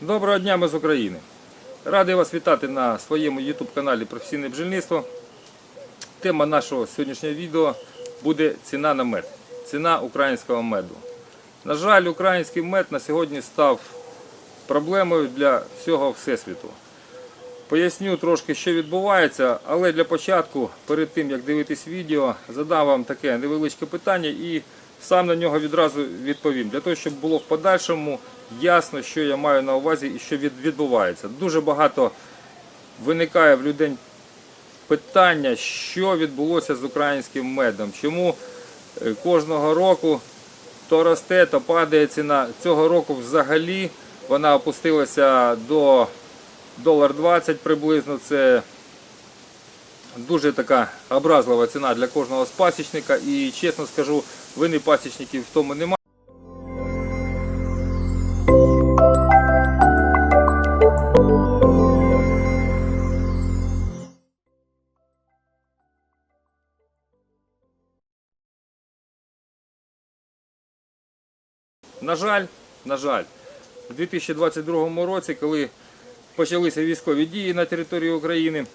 Доброго дня, ми з України. Радий вас вітати на своєму YouTube каналі Професійне бджільництво. Тема нашого сьогоднішнього відео буде ціна на мед. Ціна українського меду. На жаль, український мед на сьогодні став проблемою для всього Всесвіту. Поясню трошки, що відбувається, але для початку, перед тим як дивитись відео, задам вам таке невеличке питання і сам на нього відразу відповім. Для того, щоб було в подальшому ясно, що я маю на увазі і що відбувається. Дуже багато виникає в людей питання, що відбулося з українським медом. Чому е, кожного року то росте, то падає ціна. Цього року взагалі вона опустилася до долар 20 приблизно. Це дуже така образлива ціна для кожного з пасічника. І чесно скажу, вини пасічників в тому немає. На жаль, на жаль, у 2022 році, коли почалися військові дії на території України,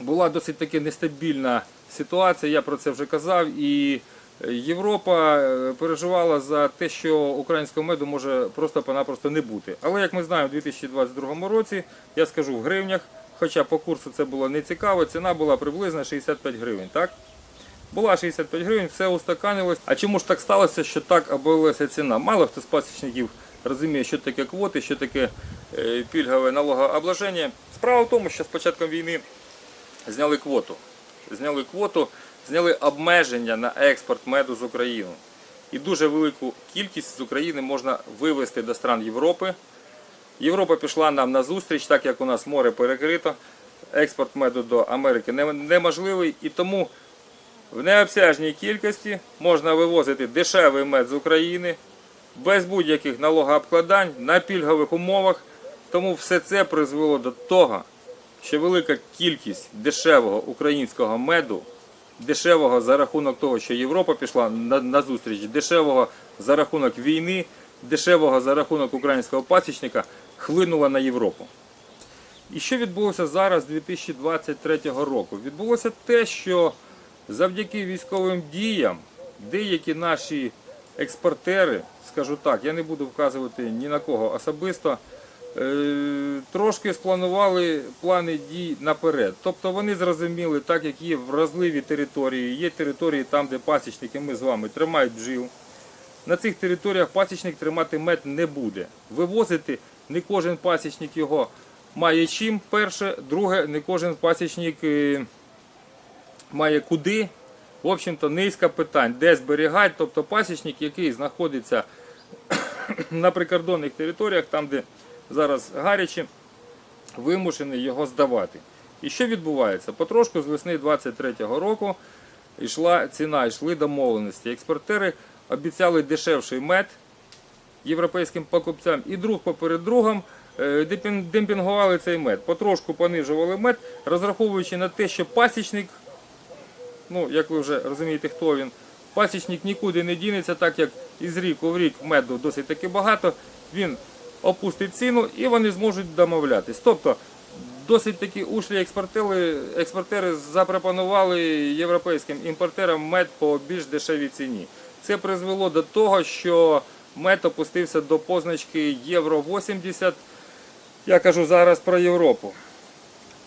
була досить таки нестабільна ситуація, я про це вже казав. І Європа е, переживала за те, що українського меду може просто-напросто не бути. Але як ми знаємо, у 2022 році, я скажу в гривнях, хоча по курсу це було не цікаво, ціна була приблизно 65 гривень. Так? Була 65 гривень, все устаканилось. А чому ж так сталося, що так обвалилася ціна? Мало хто з пасічників розуміє, що таке квоти, що таке е, пільгове налогообложення. Справа в тому, що з початком війни зняли квоту. Зняли квоту, зняли обмеження на експорт меду з України. І дуже велику кількість з України можна вивезти до стран Європи. Європа пішла нам на зустріч, так як у нас море перекрито. Експорт меду до Америки неможливий. І тому в необсяжній кількості можна вивозити дешевий мед з України без будь-яких налогообкладань на пільгових умовах. Тому все це призвело до того, що велика кількість дешевого українського меду, дешевого за рахунок того, що Європа пішла на, на зустріч, дешевого за рахунок війни, дешевого за рахунок українського пасічника, хлинула на Європу. І що відбулося зараз 2023 року? Відбулося те, що завдяки військовим діям деякі наші експортери, скажу так, я не буду вказувати ні на кого особисто, трошки спланували плани дій наперед. Тобто вони зрозуміли, так як є вразливі території, є території там, де пасічники, ми з вами тримають бджіл. На цих територіях пасічник тримати мед не буде. Вивозити не кожен пасічник його має чим. Перше, друге, не кожен пасічник е, має куди. В общем-то, низка питань, де зберігати. Тобто пасічник, який знаходиться на прикордонних територіях, там, де зараз гаряче, вимушений його здавати. І що відбувається? Потрошку з весни 23-го року йшла ціна, йшли домовленості. Експортери обіцяли дешевший мед європейським покупцям і друг поперед другом е, демпінгували цей мед. Потрошку понижували мед, розраховуючи на те, що пасічник, ну як ви вже розумієте, хто він, пасічник нікуди не дінеться, так як із ріку в рік меду досить таки багато, він опустить ціну і вони зможуть домовлятись. Тобто досить таки ушлі експортери, експортери запропонували європейським імпортерам мед по більш дешевій ціні. Це призвело до того, що мед опустився до позначки євро 80. Я кажу зараз про Європу.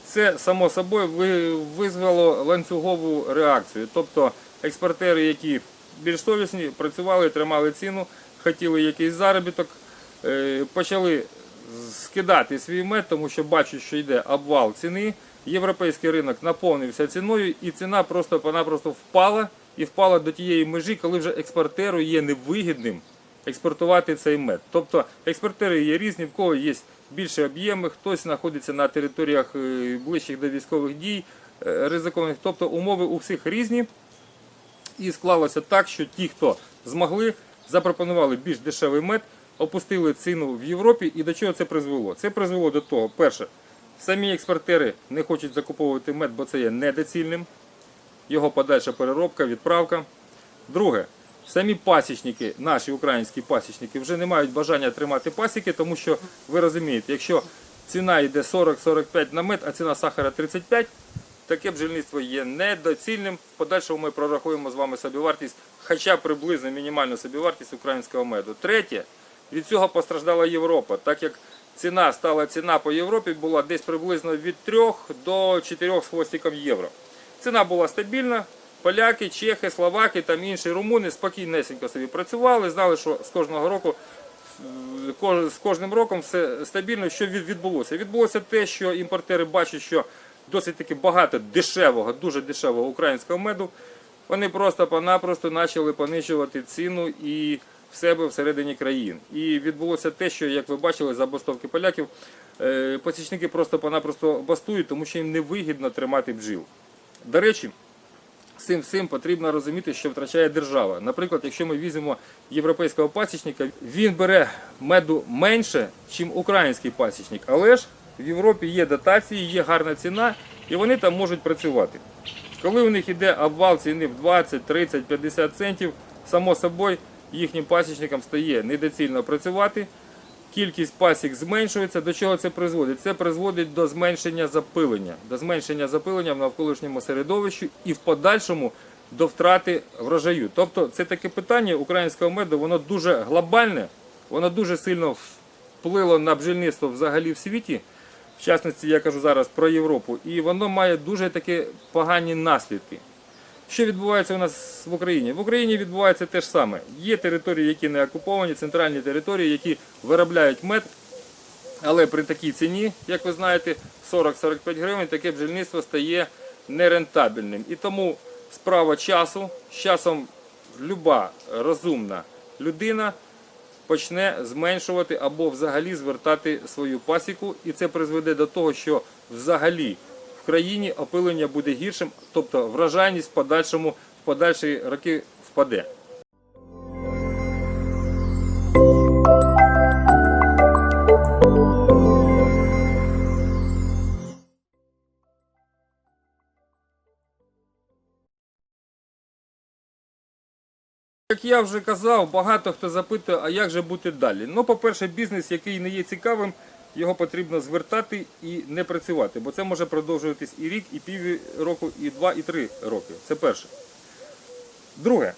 Це само собою ви- визвало ланцюгову реакцію. Тобто експортери, які більш совісні, працювали, тримали ціну, хотіли якийсь заробіток, почали скидати свій мед, тому що бачать, що йде обвал ціни. Європейський ринок наповнився ціною, і ціна просто-напросто впала і впала до тієї межі, коли вже експортеру є невигідним експортувати цей мед. Тобто експортери є різні, в кого є більше об'єми, хтось знаходиться на територіях е, ближчих до військових дій, е, ризикованих. Тобто умови у всіх різні. І склалося так, що ті, хто змогли, запропонували більш дешевий мед, опустили ціну в Європі. І до чого це призвело? Це призвело до того, перше, самі експортери не хочуть закуповувати мед, бо це є недоцільним. Його подальша переробка, відправка. Друге, самі пасічники, наші українські пасічники, вже не мають бажання тримати пасіки, тому що ви розумієте, якщо ціна йде 40-45 на мет, а ціна сахара 35, таке бджільництво є недоцільним. В подальшому ми прорахуємо з вами собівартість, хоча приблизно мінімальну собівартість українського меду. Третє, від цього постраждала Європа, так як ціна стала ціна по Європі була десь приблизно від 3 до 4 з хвостиком євро. Ціна була стабільна. Поляки, чехи, словаки там інші румуни спокійнесенько собі працювали, знали, що з кожного року з кожним роком все стабільно. Що відбулося? Відбулося те, що імпортери бачать, що досить таки багато дешевого, дуже дешевого українського меду. Вони просто-напросто почали понищувати ціну і в себе всередині країн. І відбулося те, що, як ви бачили, забастовки поляків, е, посічники просто-напросто бастують, тому що їм невигідно тримати бджіл. До речі, з цим всім потрібно розуміти, що втрачає держава. Наприклад, якщо ми візьмемо європейського пасічника, він бере меду менше, ніж український пасічник. Але ж в Європі є дотації, є гарна ціна, і вони там можуть працювати. Коли у них йде обвал ціни в 20, 30, 50 центів, само собою їхнім пасічникам стає недоцільно працювати. Кількість пасік зменшується. До чого це призводить? Це призводить до зменшення запилення, до зменшення запилення в навколишньому середовищі і в подальшому до втрати врожаю. Тобто це таке питання українського меду, воно дуже глобальне, воно дуже сильно вплило на бджільництво взагалі в світі. В частності я кажу зараз про Європу, і воно має дуже такі погані наслідки. Що відбувається у нас в Україні? В Україні відбувається те ж саме. Є території, які не окуповані, центральні території, які виробляють мед, але при такій ціні, як ви знаєте, 40-45 гривень, таке бджільництво стає нерентабельним. І тому справа часу, з часом люба розумна людина почне зменшувати або взагалі звертати свою пасіку, і це призведе до того, що взагалі країні опилення буде гіршим, тобто врожайність в подальшому в подальші роки впаде. Як я вже казав, багато хто запитує, а як же бути далі. Ну, по-перше, бізнес, який не є цікавим, його потрібно звертати і не працювати, бо це може продовжуватись і рік, і пів року, і два, і три роки. Це перше. Друге,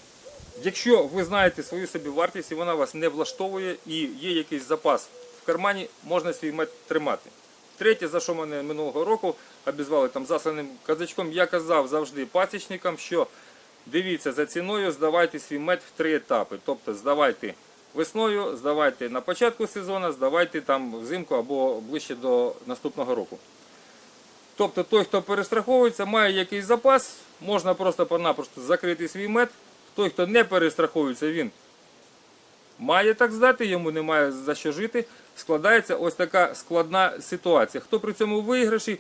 якщо ви знаєте свою собівартість і вона вас не влаштовує і є якийсь запас в кармані, можна свій мед тримати. Третє, за що мене минулого року обізвали там засланим казачком, я казав завжди пасічникам, що дивіться за ціною, здавайте свій мед в три етапи. Тобто здавайте весною, здавайте на початку сезону, здавайте там взимку або ближче до наступного року. Тобто той, хто перестраховується, має якийсь запас, можна просто-напросто закрити свій мед. Той, хто не перестраховується, він має так здати, йому немає за що жити. Складається ось така складна ситуація. Хто при цьому виграші?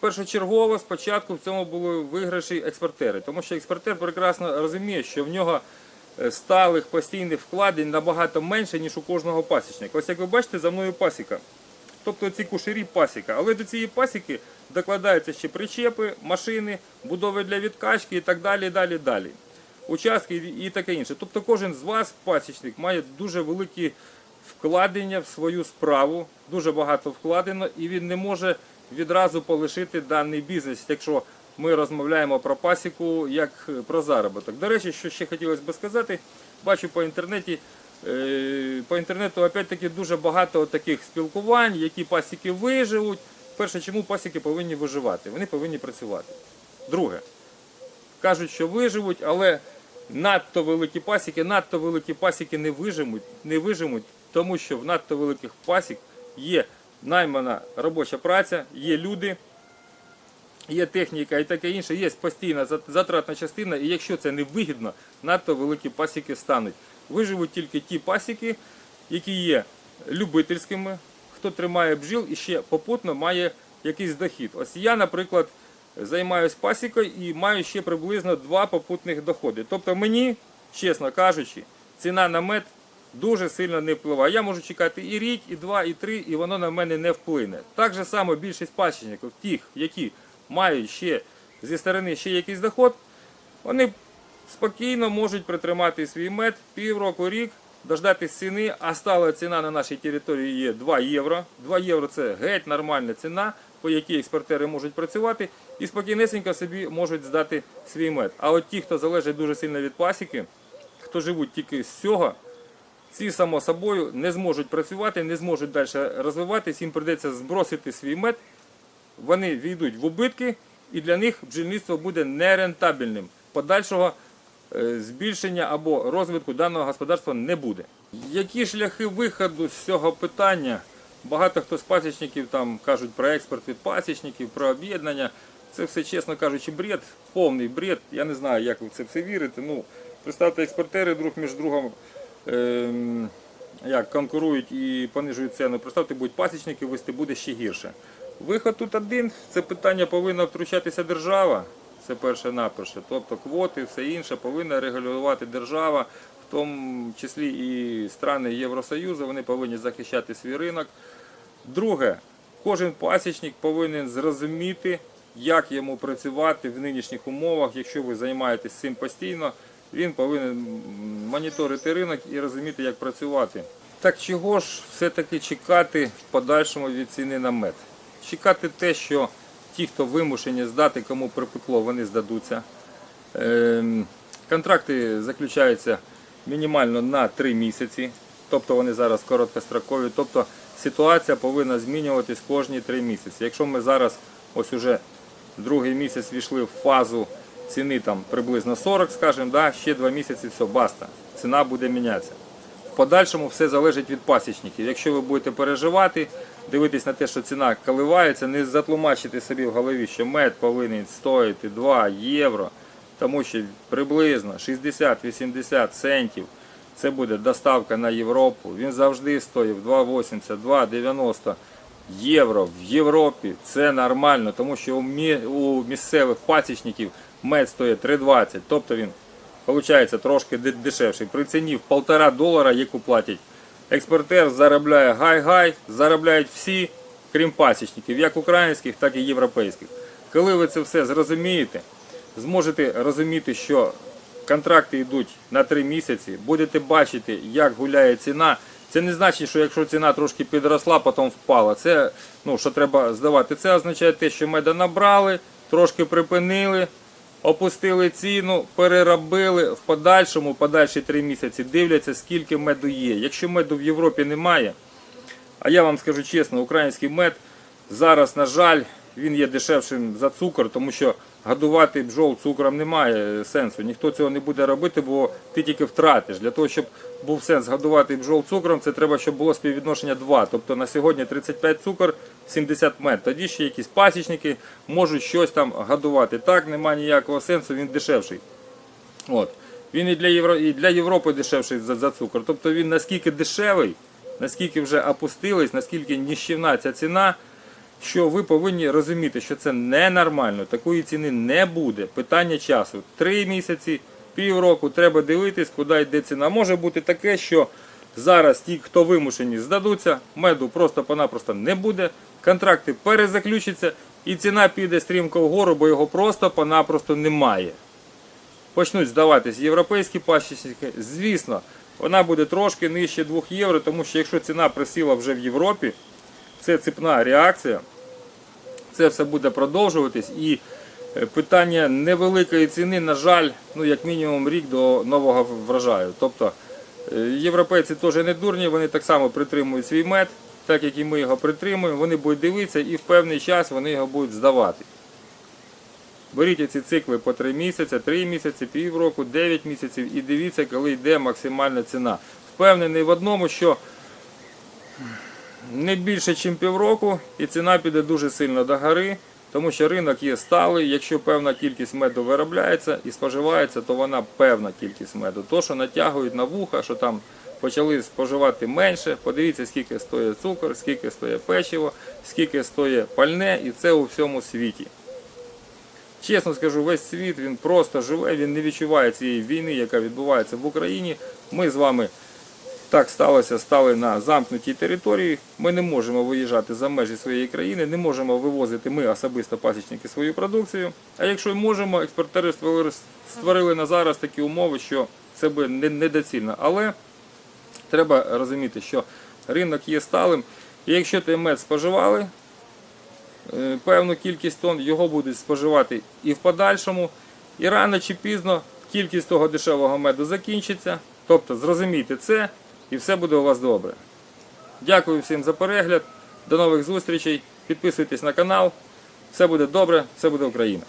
Першочергово спочатку в цьому були виграші експортери, тому що експортер прекрасно розуміє, що в нього сталих постійних вкладень набагато менше, ніж у кожного пасічника. Ось як ви бачите, за мною пасіка. Тобто ці кушарі пасіка. Але до цієї пасіки докладаються ще причепи, машини, будови для відкачки і так далі, далі, далі. Участки і таке інше. Тобто кожен з вас, пасічник, має дуже великі вкладення в свою справу, дуже багато вкладено, і він не може відразу полишити даний бізнес, якщо ми розмовляємо про пасіку як про заробіток. До речі, що ще хотілося б сказати, бачу по інтернеті. е, По інтернету опять-таки дуже багато таких спілкувань, які пасіки виживуть. Перше, чому пасіки повинні виживати? Вони повинні працювати. Друге, кажуть, що виживуть, але надто великі пасіки, надто великі пасіки не виживуть, не виживуть, тому що в надто великих пасік є наймана робоча праця, є люди, є техніка і таке інше, є постійна затратна частина, і якщо це не вигідно, надто великі пасіки стануть. Виживуть тільки ті пасіки, які є любительськими, хто тримає бджіл і ще попутно має якийсь дохід. Ось я, наприклад, займаюся пасікою і маю ще приблизно два попутних доходи. Тобто мені, чесно кажучи, ціна на мед дуже сильно не впливає. Я можу чекати і рік, і два, і три, і воно на мене не вплине. Так же само більшість пасічників, тих, які мають ще зі сторони ще якийсь доход, вони спокійно можуть притримати свій мед півроку, рік, дождатись ціни, а стала ціна на нашій території є 2 євро. 2 євро це геть нормальна ціна, по якій експортери можуть працювати і спокійнесенько собі можуть здати свій мед. А от ті, хто залежить дуже сильно від пасіки, хто живуть тільки з цього, ці, само собою, не зможуть працювати, не зможуть далі розвиватись, їм прийдеться збросити свій мед, вони війдуть в убитки, і для них бджільництво буде нерентабельним. Подальшого е, збільшення або розвитку даного господарства не буде. Які шляхи виходу з цього питання? Багато хто з пасічників там кажуть про експорт від пасічників, про об'єднання. Це все, чесно кажучи, бред, повний бред. Я не знаю, як ви в це все вірите. Ну, представте, експортери друг між другом ем, як, конкурують і понижують ціну. Представте, будуть пасічники вести, буде ще гірше. Виход тут один, це питання повинна втручатися держава. Це перше наперше. Тобто квоти, все інше повинна регулювати держава, в тому числі і страни Євросоюзу, вони повинні захищати свій ринок. Друге, кожен пасічник повинен зрозуміти, як йому працювати в нинішніх умовах. Якщо ви займаєтесь цим постійно, він повинен моніторити ринок і розуміти, як працювати. Так чого ж все-таки чекати в подальшому від ціни на мед? Чекати те, що ті, хто вимушені здати, кому припекло, вони здадуться. Ем, Контракти заключаються мінімально на 3 місяці, тобто вони зараз короткострокові. Тобто ситуація повинна змінюватись кожні 3 місяці. Якщо ми зараз ось уже другий місяць війшли в фазу ціни там приблизно 40, скажімо, да, ще 2 місяці все, баста. Ціна буде мінятися. В подальшому все залежить від пасічників. Якщо ви будете переживати, дивитись на те, що ціна коливається, не затлумачити собі в голові, що мед повинен стоїти 2 євро, тому що приблизно 60-80 центів це буде доставка на Європу. Він завжди стоїв 2,80, 2,90 євро в Європі. Це нормально, тому що у місцевих пасічників мед стоїть 3,20, тобто він Получається трошки дешевший. При ціні в полтора долара, яку платять експортер, заробляє гай-гай, заробляють всі, крім пасічників, як українських, так і європейських. Коли ви це все зрозумієте, зможете розуміти, що контракти йдуть на три місяці, будете бачити, як гуляє ціна. Це не значить, що якщо ціна трошки підросла, потім впала. Це ну, що треба здавати. Це означає те, що меда набрали, трошки припинили, опустили ціну, переробили в подальшому, подальші три місяці дивляться, скільки меду є. Якщо меду в Європі немає, а я вам скажу чесно, український мед зараз, на жаль, він є дешевшим за цукор, тому що годувати бджол цукром немає сенсу. Ніхто цього не буде робити, бо ти тільки втратиш. Для того, щоб був сенс годувати бджол цукром, це треба, щоб було співвідношення 2. Тобто на сьогодні 35 цукор, 70 мед. Тоді ще якісь пасічники можуть щось там годувати. Так, немає ніякого сенсу, він дешевший. От. Він і для, Євро... і для Європи дешевший за, за цукор. Тобто він наскільки дешевий, наскільки вже опустились, наскільки ніщівна ця ціна, що ви повинні розуміти, що це ненормально, такої ціни не буде. Питання часу. Три місяці, півроку треба дивитись, куди йде ціна. Може бути таке, що зараз ті, хто вимушені, здадуться, меду просто-понапросто не буде, контракти перезаключаться і ціна піде стрімко вгору, бо його просто-понапросто немає почнуть здаватись європейські пасічники. Звісно, вона буде трошки нижче 2 євро, тому що якщо ціна присіла вже в Європі, це цепна реакція, це все буде продовжуватись. І питання невеликої ціни, на жаль, ну як мінімум рік до нового врожаю. Тобто е, європейці теж не дурні, вони так само притримують свій мед, так як і ми його притримуємо, вони будуть дивитися і в певний час вони його будуть здавати. Беріть ці цикли по 3 місяці, 3 місяці, півроку, 9 місяців і дивіться, коли йде максимальна ціна. Впевнений в одному, що не більше, ніж півроку, і ціна піде дуже сильно до гори, тому що ринок є сталий. Якщо певна кількість меду виробляється і споживається, то вона певна кількість меду. То, що натягують на вуха, що там почали споживати менше, подивіться, скільки стоїть цукор, скільки стоїть печиво, скільки стоїть пальне, і це у всьому світі. Чесно скажу, весь світ він просто живе, він не відчуває цієї війни, яка відбувається в Україні. Ми з вами Так сталося, стали на замкнутій території. Ми не можемо виїжджати за межі своєї країни, не можемо вивозити ми особисто пасічники свою продукцію. А якщо можемо, експортери створили- на зараз такі умови, що це би не- недоцільно. Але треба розуміти, що ринок є сталим. І якщо той мед споживали, е, певну кількість тонн, його будуть споживати і в подальшому. І рано чи пізно кількість того дешевого меду закінчиться. Тобто зрозумійте це і все буде у вас добре. Дякую всім за перегляд. До нових зустрічей. Підписуйтесь на канал. Все буде добре, все буде Україна.